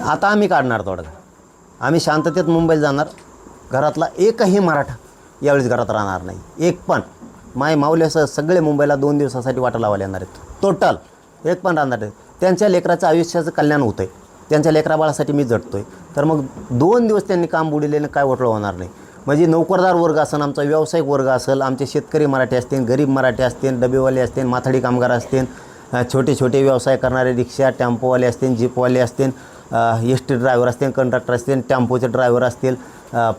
आता आम्ही काढणार तोडगा आम्ही शांततेत मुंबईला जाणार. घरातला एकही मराठा यावेळेस घरात राहणार नाही. एक पण. माय माऊल्यासह सगळे मुंबईला दोन दिवसासाठी वाटा लावायला येणार आहेत. टोटल एक पण राहणार आहेत. त्यांच्या लेकराचं आयुष्याचं कल्याण होतं आहे त्यांच्या लेकराबाळासाठी मी जटतो आहे तर मग दोन दिवस त्यांनी काम बुडिलेलं काय वटळं होणार नाही. म्हणजे नोकरदार वर्ग असेल आमचा व्यावसायिक वर्ग असेल आमचे शेतकरी मराठी असतील गरीब मराठी असतील डबेवाले असतील माथाडी कामगार असतील छोटे छोटे व्यवसाय करणारे रिक्षा टेम्पोवाले असतील जीपवाले असतील एस टी ड्रायव्हर असतील कंडक्टर असतील टेम्पोचे ड्रायव्हर असतील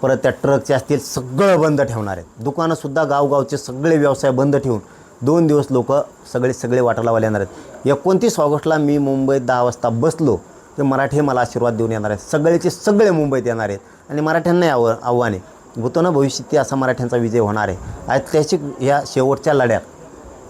परत त्या ट्रकचे असतील सगळं बंद ठेवणार आहेत. दुकानंसुद्धा गावगावचे सगळे व्यवसाय बंद ठेवून दोन दिवस लोक सगळे सगळे वाटालावाले येणार आहेत. एकोणतीस ऑगस्टला मी मुंबईत दहा वाजता बसलो ते मराठी मला आशीर्वाद देऊन येणार आहेत. सगळेचे सगळे मुंबईत येणार आहेत. आणि मराठ्यांनाही आव आव्हाने होतो भूतो ना भविष्यात असा मराठ्यांचा विजय होणार आहे. ऐतिहासिक या शेवटच्या लढ्यात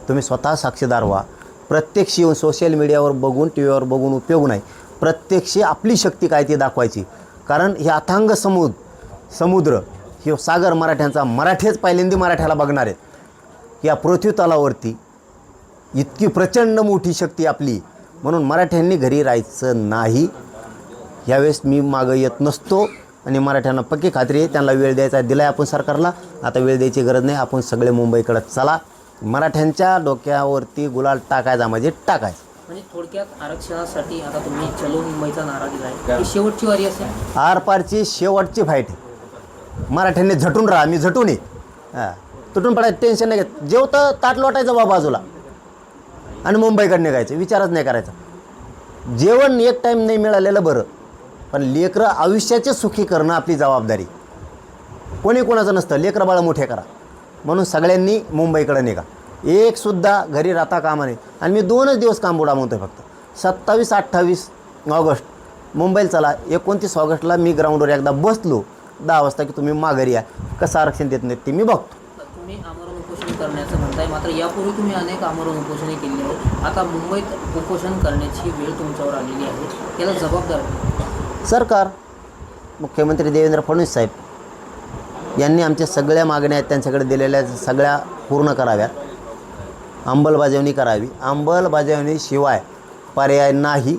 तुम्ही स्वतः साक्षीदार व्हा. प्रत्यक्ष येऊन सोशल मीडियावर बघून टी व्हीवर बघून उपयोग नाही. प्रत्यक्ष आपली शक्ती काय ती दाखवायची. कारण हे अथांग समुद्र समुद्र हे सागर मराठ्यांचा मराठेच पहिल्यांदा मराठ्याला बघणार आहेत. या पृथ्वी तलावरती इतकी प्रचंड मोठी शक्ती आपली. म्हणून मराठ्यांनी घरी राहायचं नाही. यावेळेस मी मागं येत नसतो आणि मराठ्यांना पक्की खात्री आहे त्यांना वेळ द्यायचा दिला आहे आपण सरकारला. आता वेळ द्यायची गरज नाही आपण सगळे मुंबईकडे चला. मराठ्यांच्या डोक्यावरती गुलाल टाकायचा म्हणजे टाकायचं. म्हणजे थोडक्यात आरक्षणासाठी आता तुम्ही चलो मुंबईचा नारा दिलाय. ही शेवटची वारी असेल. आरपारची शेवटची फाईट मराठ्यांनी झटून राहा मी झटून ये हां. तुटून पडायचं टेन्शन नाही घेत. जेवतं ताट लोटायचं बा बाजूला. आणि मुंबईकडे निघायचं. विचारच नाही करायचा. जेवण एक टाईम नाही मिळालेलं बरं. पण लेकरं आयुष्याचे सुखी करणं आपली जबाबदारी. कोणी कोणाचं नसतं. लेकरं बाळं मोठे करा. म्हणून सगळ्यांनी मुंबईकडे निघा. एकसुद्धा घरी राहता कामा नये. आणि मी दोनच दिवस काम बुडा म्हणतो फक्त. सत्तावीस अठ्ठावीस ऑगस्ट. मुंबईला चला. एकोणतीस ऑगस्टला मी ग्राउंडवर एकदा बसलो. दहा वाजता की तुम्ही माघारी या. कसं आरक्षण देत नाहीत ते मी बघतो. तुम्ही आमरण उपोषण करण्याचं म्हणताय. मात्र यापूर्वी तुम्ही अनेक आमरण उपोषणे केली आहेत. आता मुंबईत उपोषण करण्याची वेळ तुमच्यावर आलेली आहे. याला जबाबदार? सरकार. मुख्यमंत्री देवेंद्र फडणवीस साहेब. यांनी आमच्या सगळ्या मागण्या आहेत त्यांच्याकडे दिलेल्या सगळ्या पूर्ण कराव्यात. अंमलबजावणी करावी. अंमलबजावणीशिवाय पर्याय नाही.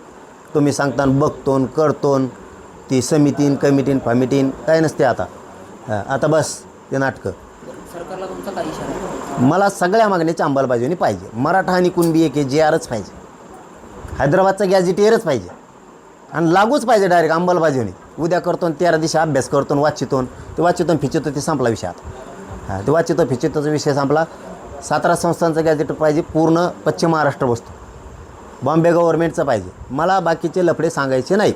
तुम्ही सांगताना बघतोन करतोन ती समितीन कमिटीन फमिटीन काय नसते आता. हा, आता बस ते नाटकं? मला सगळ्या मागण्याची अंमलबजावणी पाहिजे. मराठा आणि कुणबी एक जे आरच पाहिजे. हैदराबादचा गॅझेटियरच पाहिजे. आणि लागूच पाहिजे डायरेक्ट अंमलबजावणी. उद्या करतो तेरा दिवशी अभ्यास करतो आणि वाचितो ते वाचितो आणि फिचितो ते संपला विषय आता. हां ते वाचितो फिचितोचा विषय संपला. सातारा संस्थांचं गॅजेट पाहिजे पूर्ण पश्चिम महाराष्ट्र बसतो बॉम्बे गव्हर्नमेंटचं पाहिजे. मला बाकीचे लफडे सांगायचे नाही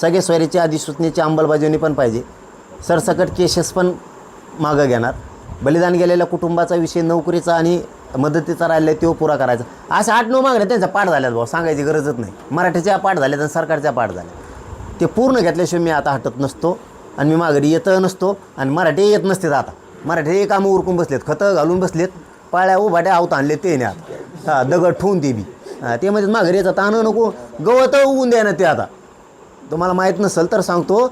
सगळे स्वैरीची अधिसूचनेची अंमलबजावणी पण पाहिजे. सरसकट केसेस पण मागं घेणार. बलिदान गेलेल्या कुटुंबाचा विषय नोकरीचा आणि मदतीचा राहिला तो पुरा करायचा. अशा आठ नऊ मागण्या त्यांचा पाठ झाल्यात भाऊ सांगायची गरजच नाही. मराठीच्या पाठ झाल्यात आणि सरकारच्या पाठ झाल्या ते पूर्ण घेतल्याशिवाय मी आता हटत नसतो आणि मी माघारी येतं नसतो आणि मराठी येत नसते आता. मराठी कामं उरकून बसलेत खतं घालून बसलेत. पाळ्या उभाट्या आवत आणले ते नाही आता हा दगड ठेवून ते बी. ते म्हणजे माघारी येतात ताणं नको गवत उगून द्या ना ते आता. तुम्हाला माहीत नसेल तर सांगतो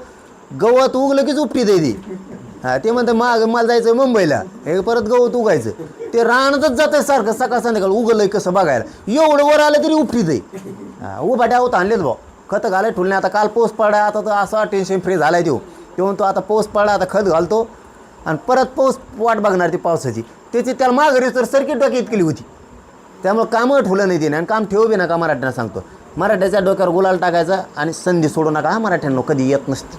गवत उगलं कीच उपटी दे ती. हा ते म्हणते माग मला जायचं मुंबईला. हे परत गवत उगायचं. ते रानातच जातं सारखं सकाळ संध्याकाळ उगलंय कसं बघायला. एवढं वर आलं तरी उपटी दे. उभाट्या होत आणलेत भाऊ. खतं घालाय ठुलणे आता काल पाऊस पडा आता तर असा टेन्शन फ्री झालाय देऊ तेव्हा तो आता पाऊस पडला आता खत घालतो. आणि परत पाऊस वाट बघणार ती पावसाची. त्याची त्याला माघारी तर सर्किट डोक्यात केली होती. त्यामुळे कामं ठेवलं नाही तिने आणि काम ठेवू बी नका मराठ्यांना सांगतो. मराठ्याच्या डोक्यावर गुलाल टाकायचा आणि संधी सोडू नका. हा मराठ्यांना कधी येत नसते.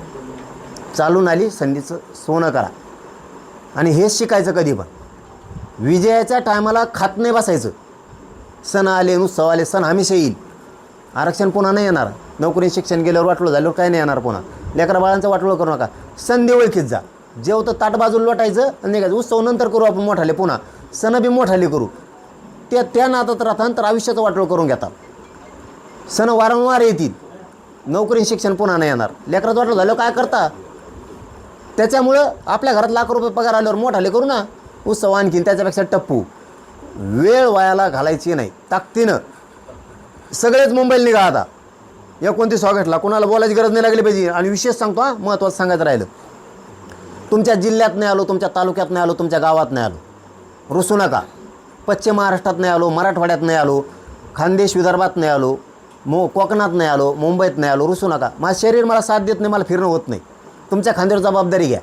चालून आली संधीचं सोनं करा. आणि हेच शिकायचं कधी पण. विजयाच्या टायमाला खात नाही बसायचं. सण आले उत्सव आले सण हमेशा येईल. आरक्षण पुन्हा नाही येणार. नोकरी शिक्षण गेल्यावर वाटलं झाल्यावर काय नाही येणार पुन्हा. लेकरा बाळांचं वाटलं करू नका. संधी ओळखीत जा. जेवतं ताट बाजूला लोटायचं आणि निघायचं. उत्सव नंतर करू आपण मोठाले पुन्हा. सण बी मोठाले करू. त्या त्या नातात राहतात तर आयुष्याचं वाटोळ करून घेतात सण वारंवार येतील. नोकरी शिक्षण पुन्हा नाही येणार. लेकराचं वाटलं झालं काय करता? त्याच्यामुळं आपल्या घरात लाख रुपये पगार आल्यावर मोठाले करू ना. उत्सव आणखीन त्याच्यापेक्षा टप्पू. वेळ वायाला घालायची नाही. ताकदीनं. सगळेच मुंबईला निघा आता. एकोणतीस ऑगस्टला कोणाला बोलायची गरज नाही लागली पाहिजे. आणि विशेष सांगतो हा महत्त्वाचं सांगायचं राहिलं. तुमच्या जिल्ह्यात नाही आलो तुमच्या तालुक्यात नाही आलो तुमच्या गावात नाही आलो. रुसू नका. पश्चिम महाराष्ट्रात नाही आलो मराठवाड्यात नाही आलो खानदेश विदर्भात नाही आलो मो कोकणात नाही आलो मुंबईत नाही आलो रुसू नका. माझं शरीर मला साथ देत नाही मला फिरणं होत नाही. तुमच्या खांद्यावर जबाबदारी घ्या.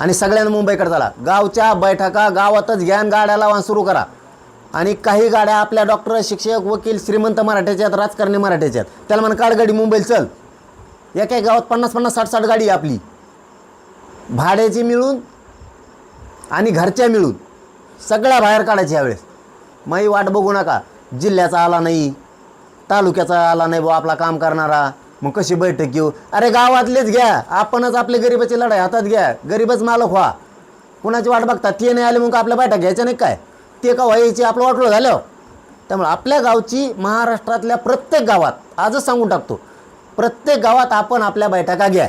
आणि सगळ्यांना मुंबईकडे चला. गावच्या बैठका गावातच घ्यान गाड्या लावा सुरू करा. आणि काही गाड्या आपल्या डॉक्टर शिक्षक वकील श्रीमंत मराठ्याच्या आहेत राजकारणी मराठ्याच्या आहेत. त्याला म्हणा काढ गाडी मुंबईला चल. एका गावात पन्नास पन्नास साठ साठ गाडी आपली. भाड्याची मिळून आणि घरच्या मिळून सगळ्या बाहेर काढायच्या यावेळेस. माई वाट बघू नका. जिल्ह्याचा आला नाही तालुक्याचा आला नाही बुवा आपला काम करणारा. मग कशी बैठक घेऊ? अरे गावातलेच घ्या. आपणच आपले गरिबाची लढाई हातात घ्या. गरीबच मालक व्हा. कुणाची वाट बघता ते नाही आले मग आपल्या बैठक घ्यायच्या नाही काय? ते का व्हायची आपलं वाटलं झालं? त्यामुळे आपल्या गावची महाराष्ट्रातल्या प्रत्येक गावात आजच सांगून टाकतो. प्रत्येक गावात आपण आपल्या बैठका घ्या.